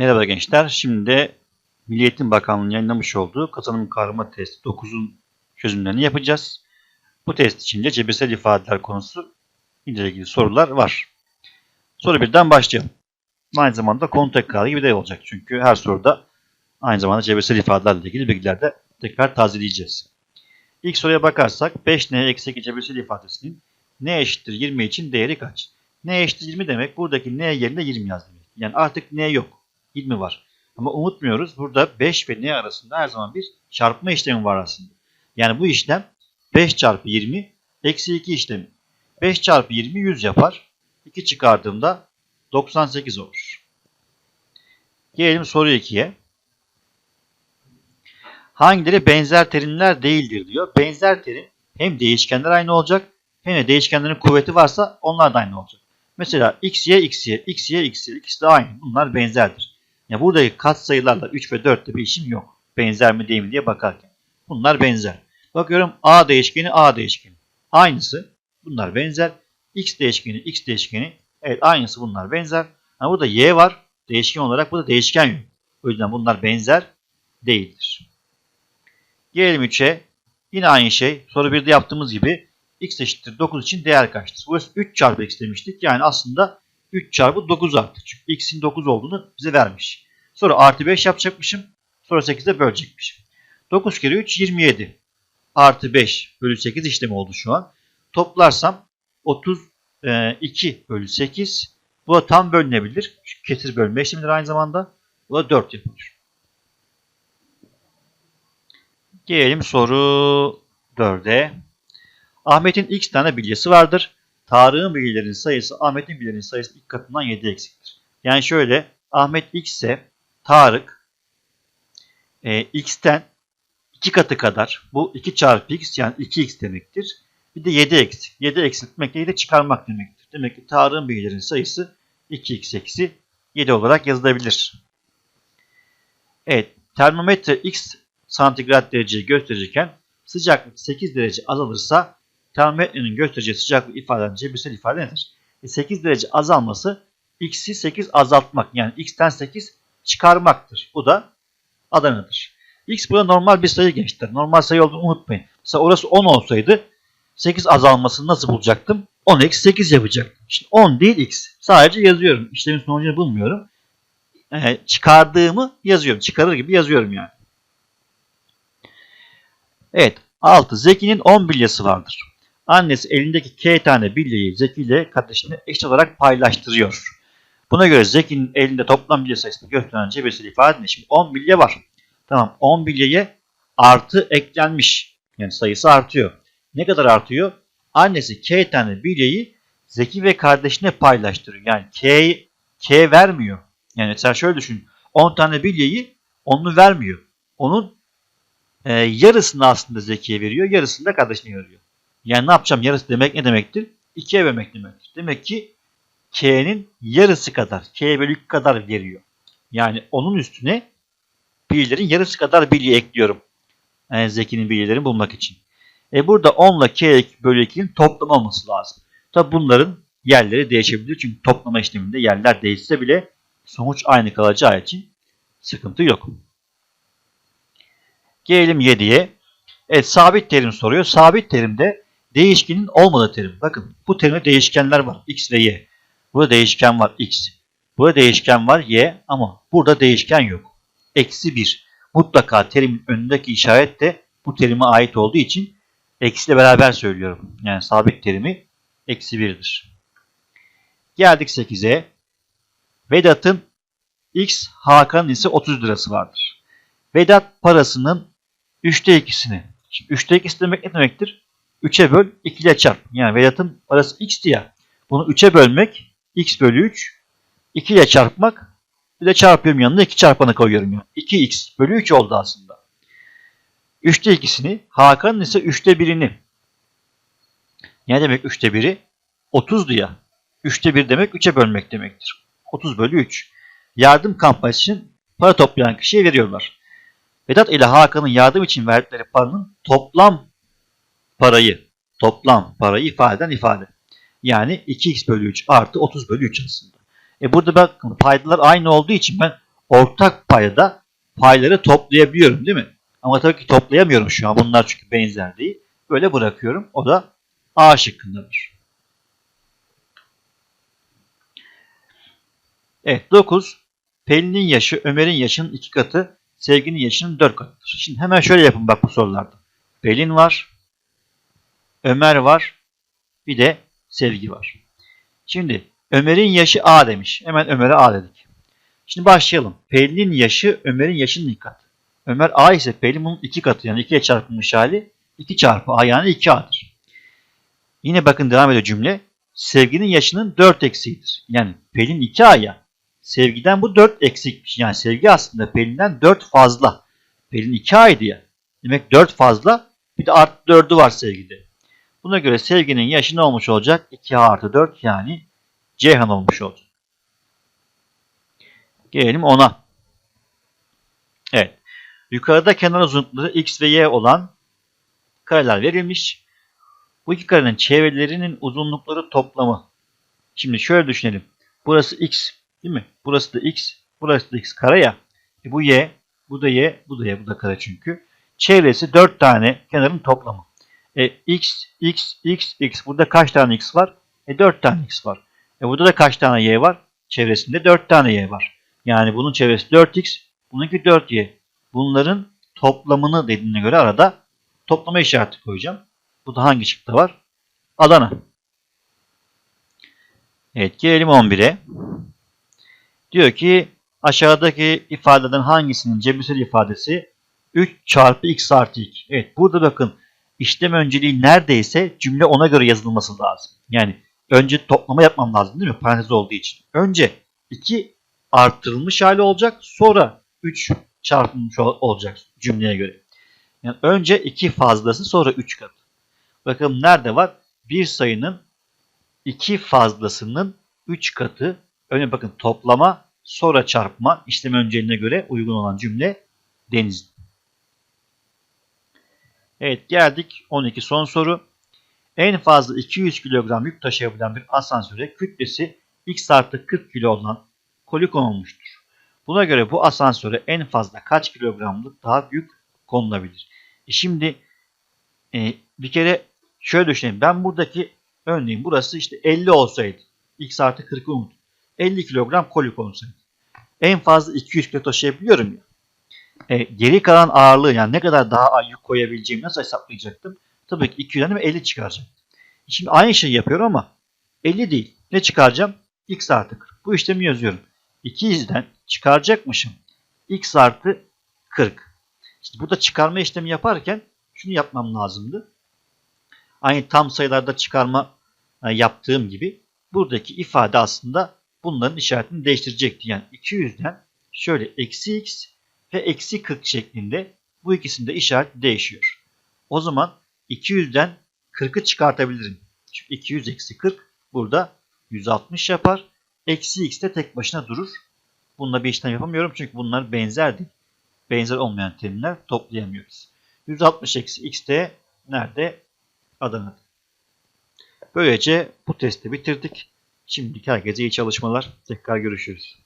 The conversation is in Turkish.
Merhaba gençler. Şimdi de Milli Eğitim Bakanlığı'nın yayınlamış olduğu kazanım kavrama testi 9'un çözümlerini yapacağız. Bu test içinde cebirsel ifadeler konusu ile ilgili sorular var. Soru birden başlayalım. Aynı zamanda konu tekrarı gibi de olacak. Çünkü her soruda aynı zamanda cebirsel ifadelerle ilgili bilgiler de tekrar tazeleyeceğiz. İlk soruya bakarsak 5n eksi 2 cebirsel ifadesinin n eşittir 20 için değeri kaç? n eşittir 20 demek buradaki n yerine 20 yaz demek. Yani artık n yok. 20 var. Ama unutmuyoruz burada 5 ve n arasında her zaman bir çarpma işlemi var aslında. Yani bu işlem 5 çarpı 20 eksi 2 işlemi. 5 çarpı 20 100 yapar. 2 çıkardığımda 98 olur. Gelelim soru 2'ye. Hangileri benzer terimler değildir diyor. Benzer terim hem değişkenler aynı olacak hem de değişkenlerin kuvveti varsa onlar da aynı olacak. Mesela x, y, x, y, x, y, x, y ikisi de aynı. Bunlar benzerdir. Ya buradaki katsayılarla 3 ve 4'te bir işim yok. Benzer mi değil mi diye bakarken. Bunlar benzer. Bakıyorum a değişkeni a değişkeni. Aynısı. Bunlar benzer. x değişkeni x değişkeni. Evet aynısı bunlar benzer. Ama burada y var. Değişken olarak burada değişken yok. O yüzden bunlar benzer değildir. Gelelim 3'e. Yine aynı şey. Soru 1'de yaptığımız gibi x eşittir 9 için değer kaçtır? Burası 3 çarpı x demiştik. Yani aslında 3 çarpı 9 arttı. Çünkü x'in 9 olduğunu bize vermiş. Sonra artı 5 yapacakmışım. Sonra 8'e bölecekmişim. 9 kere 3 27. Artı 5 bölü 8 işlemi oldu şu an. Toplarsam 32 bölü 8. Bu da tam bölünebilir. Çünkü kesir bölme işlemidir aynı zamanda. Bu da 4 yapılır. Gelelim soru 4'e. Ahmet'in x tane bilyesi vardır. Tarık'ın bilyelerinin sayısı Ahmet'in bilyelerinin sayısı ilk katından 7 eksiktir. Yani şöyle Ahmet x ise Tarık e, x'ten 2 katı kadar bu 2 çarpı x yani 2x demektir. Bir de 7 eksik. 7 eksiltmek de çıkarmak demektir. Demek ki Tarık'ın bilyelerinin sayısı 2x eksi 7 olarak yazılabilir. Evet termometre x santigrat dereceyi gösterirken sıcaklık 8 derece azalırsa termometrenin göstereceği sıcaklık ifade cebirsel ifade nedir? E 8 derece azalması x'i 8 azaltmak yani x'ten 8 çıkarmaktır. Bu da Adana'dır. X burada normal bir sayı gençler. Normal sayı olduğunu unutmayın. Mesela orası 10 olsaydı 8 azalmasını nasıl bulacaktım? 10 eksi 8 yapacaktım. Şimdi 10 değil x. Sadece yazıyorum. İşlemin sonucunu bulmuyorum. Yani çıkardığımı yazıyorum. Çıkarır gibi yazıyorum yani. Evet. 6. Zeki'nin 10 bilyesi vardır. Annesi elindeki K tane bilyeyi Zeki ile kardeşine eşit olarak paylaştırıyor. Buna göre Zeki'nin elinde toplam bilye sayısını gösteren cebirsel ifade ne? Şimdi 10 bilye var. Tamam 10 bilyeye artı eklenmiş. Yani sayısı artıyor. Ne kadar artıyor? Annesi K tane bilyeyi Zeki ve kardeşine paylaştırıyor. Yani K, K vermiyor. Yani sen şöyle düşün. 10 tane bilyeyi onu vermiyor. Onun e, yarısını aslında Zeki'ye veriyor. Yarısını da kardeşine veriyor. Yani ne yapacağım? Yarısı demek ne demektir? 2'ye bölmek demektir. Demek ki K'nin yarısı kadar, K bölü 2 kadar veriyor. Yani onun üstüne bilyelerin yarısı kadar bilye ekliyorum. Yani Zeki'nin bilyelerini bulmak için. E burada 10 ile K bölü 2'nin toplam olması lazım. Tabi bunların yerleri değişebilir. Çünkü toplama işleminde yerler değişse bile sonuç aynı kalacağı için sıkıntı yok. Gelelim 7'ye. Evet sabit terim soruyor. Sabit terimde değişkenin olmadığı terim. Bakın bu terimde değişkenler var. X ve Y. Burada değişken var X. Burada değişken var Y ama burada değişken yok. Eksi 1. Mutlaka terimin önündeki işaret de bu terime ait olduğu için eksiyle beraber söylüyorum. Yani sabit terimi eksi 1'dir. Geldik 8'e. Vedat'ın X, Hakan'ın ise 30 lirası vardır. Vedat parasının 3'te 2'sini. Şimdi 3'te 2'si demek ne demektir? 3'e böl 2 ile çarp. Yani Vedat'ın parası x'ti ya. Bunu 3'e bölmek x bölü 3. 2 ile çarpmak. Bir de çarpıyorum yanına 2 çarpanı koyuyorum. Yani. 2x bölü 3 oldu aslında. 3'te 2'sini Hakan'ın ise 3'te 1'ini. Ne demek 3'te 1'i? 30'du ya. 3'te 1 demek 3'e bölmek demektir. 30 bölü 3. Yardım kampanyası için para toplayan kişiye veriyorlar. Vedat ile Hakan'ın yardım için verdikleri paranın toplam parayı, toplam parayı ifade eden ifade. Yani 2x bölü 3 artı 30 bölü 3 aslında. E burada bakın paydalar aynı olduğu için ben ortak payda payları toplayabiliyorum değil mi? Ama tabii ki toplayamıyorum şu an. Bunlar çünkü benzer değil. Böyle bırakıyorum. O da A şıkkındadır. Evet 9. Pelin'in yaşı Ömer'in yaşının iki katı, Sevginin yaşının dört katıdır. Şimdi hemen şöyle yapın bak bu sorularda. Pelin var, Ömer var, bir de Sevgi var. Şimdi Ömer'in yaşı A demiş. Hemen Ömer'e A dedik. Şimdi başlayalım. Pelin'in yaşı Ömer'in yaşının iki katı. Ömer A ise Pelin bunun iki katı yani 2'ye çarpılmış hali 2 çarpı A yani 2A'dır. Yine bakın devam ediyor cümle. Sevginin yaşının 4 eksiğidir. Yani Pelin 2A ya. Sevgiden bu 4 eksikmiş. Yani sevgi aslında Pelin'den 4 fazla. Pelin 2A'ydı ya. Demek 4 fazla. Bir de artı 4'ü var sevgide. Buna göre sevginin yaşı ne olmuş olacak? 2A artı 4 yani Ceyhan olmuş olacak. Gelelim 10'a. Evet. Yukarıda kenar uzunlukları x ve y olan kareler verilmiş. Bu iki karenin çevrelerinin uzunlukları toplamı. Şimdi şöyle düşünelim. Burası x değil mi? Burası da x, burası da x kare ya. E bu y, bu da y, bu da y, bu da kare çünkü. Çevresi 4 tane kenarın toplamı. E, x, x, x, x. Burada kaç tane x var? E 4 tane x var. E burada da kaç tane y var? Çevresinde 4 tane y var. Yani bunun çevresi 4x, bununki 4y. Bunların toplamını dediğine göre arada toplama işareti koyacağım. Bu da hangi şıkta var? Adana. Evet gelelim 11'e. Diyor ki aşağıdaki ifadeden hangisinin cebirsel ifadesi 3 çarpı x artı 2. Evet burada bakın işlem önceliği neredeyse cümle ona göre yazılması lazım. Yani önce toplama yapmam lazım değil mi? Parantez olduğu için. Önce 2 artırılmış hali olacak. Sonra 3 çarpılmış olacak cümleye göre. Yani önce 2 fazlası sonra 3 katı. Bakalım nerede var? Bir sayının 2 fazlasının 3 katı. Önce bakın toplama sonra çarpma işlem önceliğine göre uygun olan cümle deniz. Evet geldik 12 son soru. En fazla 200 kilogram yük taşıyabilen bir asansöre kütlesi x artı 40 kilo olan koli konulmuştur. Buna göre bu asansöre en fazla kaç kilogramlık daha yük konulabilir? E şimdi e, bir kere şöyle düşünelim. Ben buradaki örneğin burası işte 50 olsaydı x artı 40'ı unut. 50 kilogram koli konulsaydı. En fazla 200 kilo taşıyabiliyorum ya. E, geri kalan ağırlığı yani ne kadar daha yük koyabileceğimi nasıl hesaplayacaktım? Tabii ki 200'den 50 çıkaracaktım. Şimdi aynı şeyi yapıyorum ama 50 değil. Ne çıkaracağım? x artı 40. Bu işlemi yazıyorum. 200'den çıkaracakmışım. x artı 40. İşte burada çıkarma işlemi yaparken şunu yapmam lazımdı. Aynı tam sayılarda çıkarma e, yaptığım gibi buradaki ifade aslında bunların işaretini değiştirecekti. Yani 200'den şöyle eksi x ve eksi 40 şeklinde bu ikisinde işaret değişiyor. O zaman 200'den 40'ı çıkartabilirim. Çünkü 200 eksi 40 burada 160 yapar. Eksi x de tek başına durur. Bununla bir işlem yapamıyorum çünkü bunlar benzer değil. Benzer olmayan terimler toplayamıyoruz. 160 eksi x de nerede? Adana'da. Böylece bu testi bitirdik. Şimdilik herkese iyi çalışmalar. Tekrar görüşürüz.